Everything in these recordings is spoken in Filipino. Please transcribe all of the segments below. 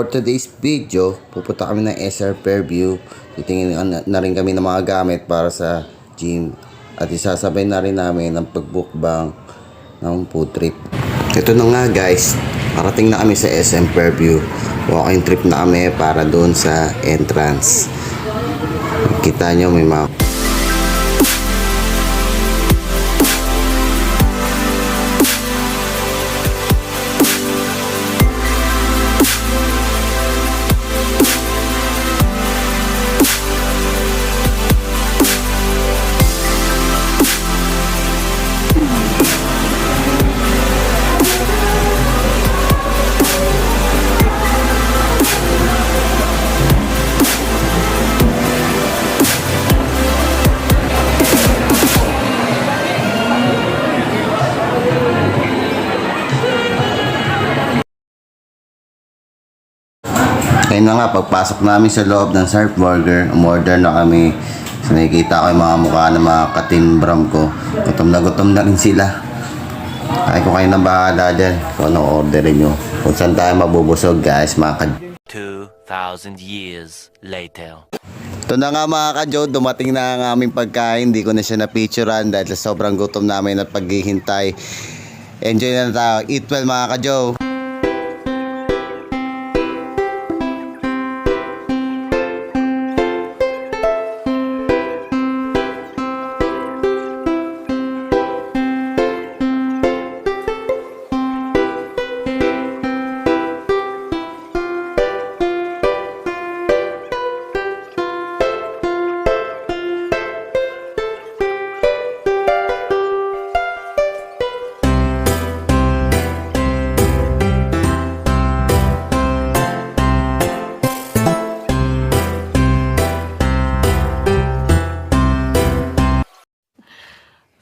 for today's video, pupunta kami ng SR Fairview. Titingin na, na rin kami ng mga gamit para sa gym. At isasabay na rin namin ang pagbukbang ng food trip. Ito na nga guys, parating na kami sa SM Fairview. Walking trip na kami para doon sa entrance. Kita nyo may mga Kaya na nga, pagpasok namin sa loob ng Surf Burger, umorder na kami. So, nakikita ko yung mga mukha ng mga katimbram ko. Gutom na gutom na rin sila. Ay ko kayo na bahala dyan kung anong orderin nyo. Kung saan tayo mabubusog guys, mga ka 2,000 years later. Ito na nga mga ka-Joe, dumating na ang aming pagkain. Hindi ko na siya na-picturean dahil sobrang gutom namin at paghihintay. Enjoy na tayo. Eat well mga ka-Joe.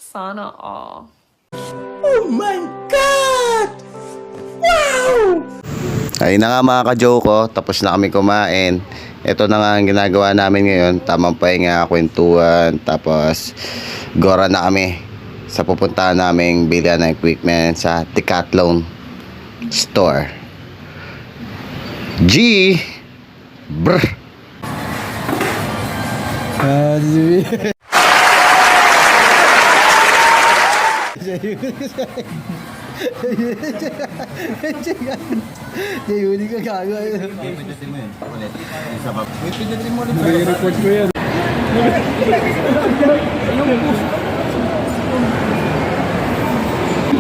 Sana all. Ayun na nga mga ka-Joe ko, tapos na kami kumain. Ito na nga ang ginagawa namin ngayon, tamang pahinga, kwentuhan, tapos gora na kami sa pupuntahan naming bilhan ng equipment sa Decathlon store. G! Brr!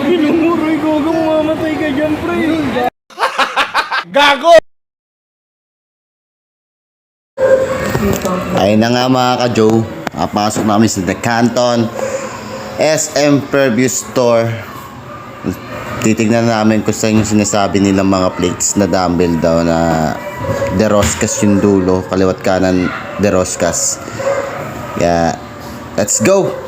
Inumuroy ko, kung mamatay ka dyan, pre. Ayun na nga mga ka-Joe, papasok namin sa The Canton SM Fairview Store. Titignan namin kung saan yung sinasabi nilang mga plates na dumbbell daw na De Roscas yung dulo, kaliwat kanan De Roscas. Yeah, let's go!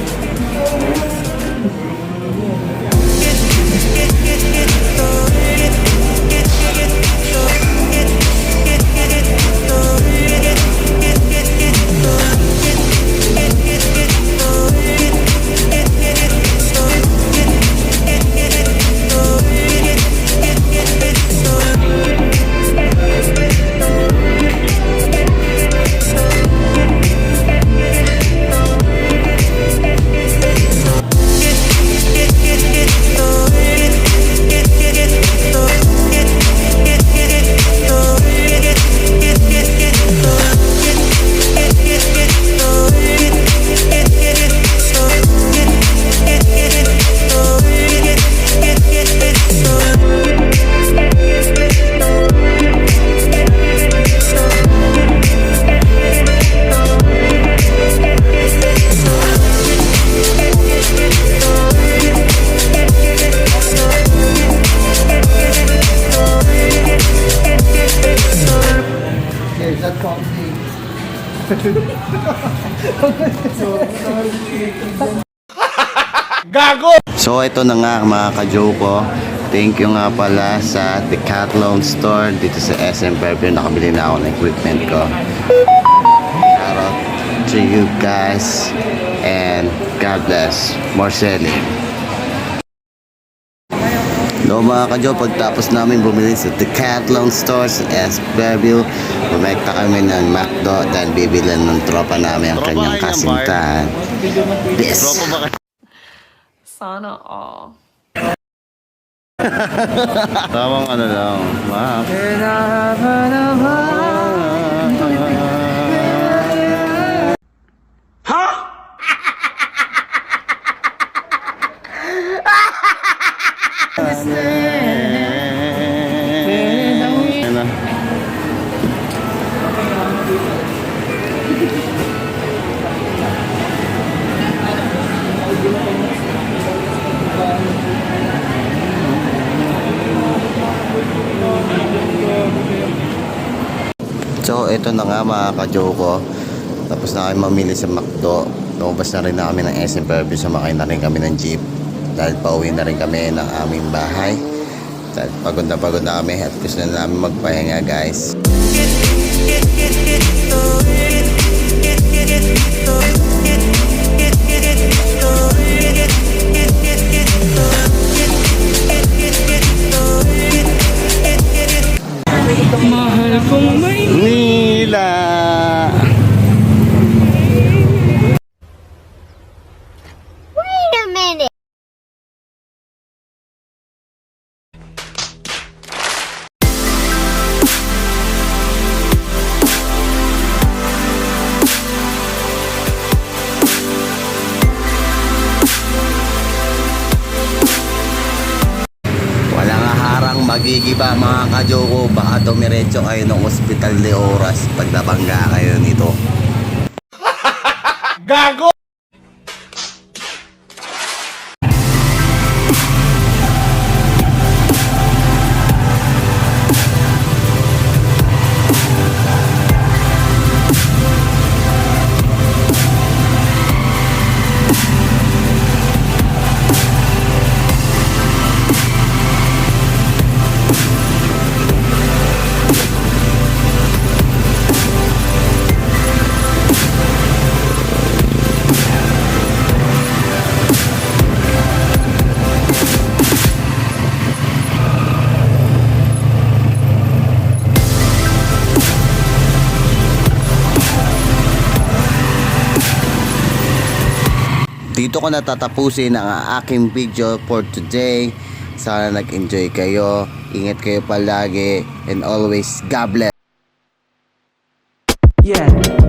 So ito na nga mga ka-Joko. Thank you nga pala sa Decathlon store dito sa SM Fairview. Nakabili na ako ng equipment ko. Shout out to you guys and God bless. More selling. No mga ka pagtapos namin bumili sa Decathlon store sa SM Fairview, bumekta kami ng McDo dahil bibilan ng tropa namin ang kanyang kasintahan. This. Sana all. Tamang ano lang, Mac. Ito na nga mga ka-Joko. Tapos na kami mamili sa McDo. Lumabas na rin na kami ng SM Fairview. Sumakay na rin kami ng jeep. Dahil pauwi na rin kami ng aming bahay. Dahil pagod na pagod na kami at gusto na namin magpahinga guys. Mahal magigiba mga ka-Joko. Baka dumiretso kayo ng ospital de oras pag nabangga kayo nito. dito ko natatapusin ang aking video for today. Sana nag-enjoy kayo. Ingat kayo palagi. And always, God bless. Yeah.